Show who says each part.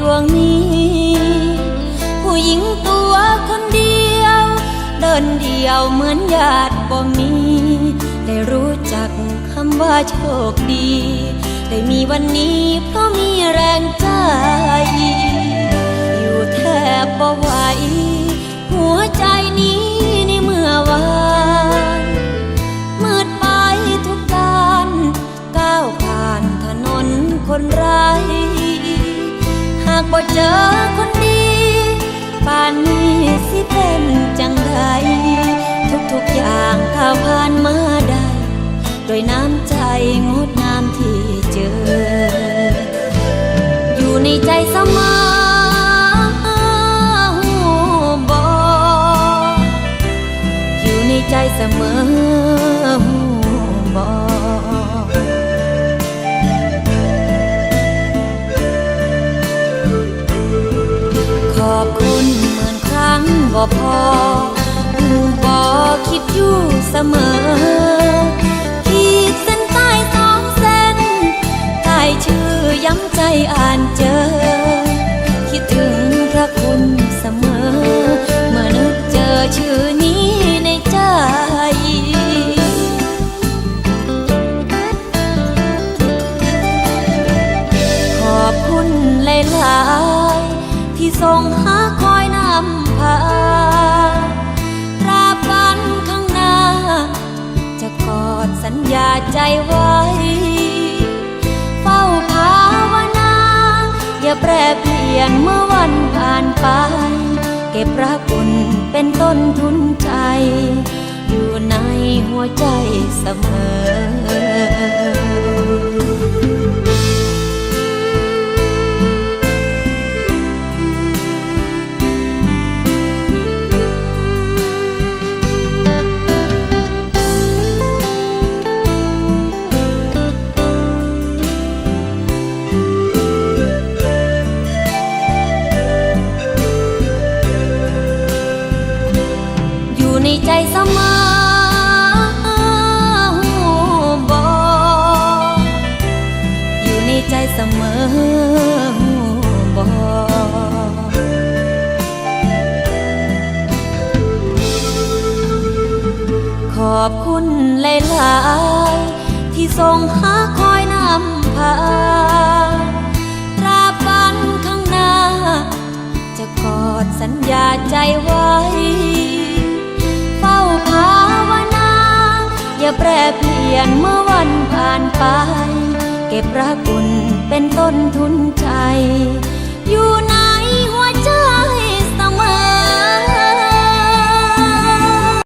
Speaker 1: ดวงนี้ ผู้หญิงตัวคนเดียว เดินเดียวเหมือนญาติบ่มี ได้รู้จักคำว่าโชคดี ได้มีวันนี้เพราะมี บ่เจอคนดีป่านนี้สิเป็นจังไดทุกๆอย่างก้าวผ่านมาได้ โดวยน้ำใจงดงามที่เจอ อยู่ในใจเสมอหูบออยู่ในใจเสมอหูบอข อบคุณเหมื่นครั้งบ่พอหูบอคิดอยู่เสมอ ขีดเส้นใต้สองเส้นใต้ชื่อย้ำใจอ่านเจอ คิดถึงพระคุณเสมอ เมื่อนึกเจอชื่อนี้ในใจขอบคุณหลาย ๆที่ทรงหาคอยนำพาตราบันข้างหน้า จะกอดสัญญาใจไว้ เฝ้าภาวนา อย่าแปรเปลี่ยนเมื่อวันผ่านไป เก็บรักคุณเป็นต้นทุนใจ อยู่ในหัวใจเสมอ ใจเสมอหูบออยู่ในใจเสมอหูบอขอบคุณหลาย ๆ ที่ทรงหาคอยนำพา อย่าแปรเปลี่ยนเมื่อวันผ่านไป เก็บรักคุณเป็นต้นทุนใจ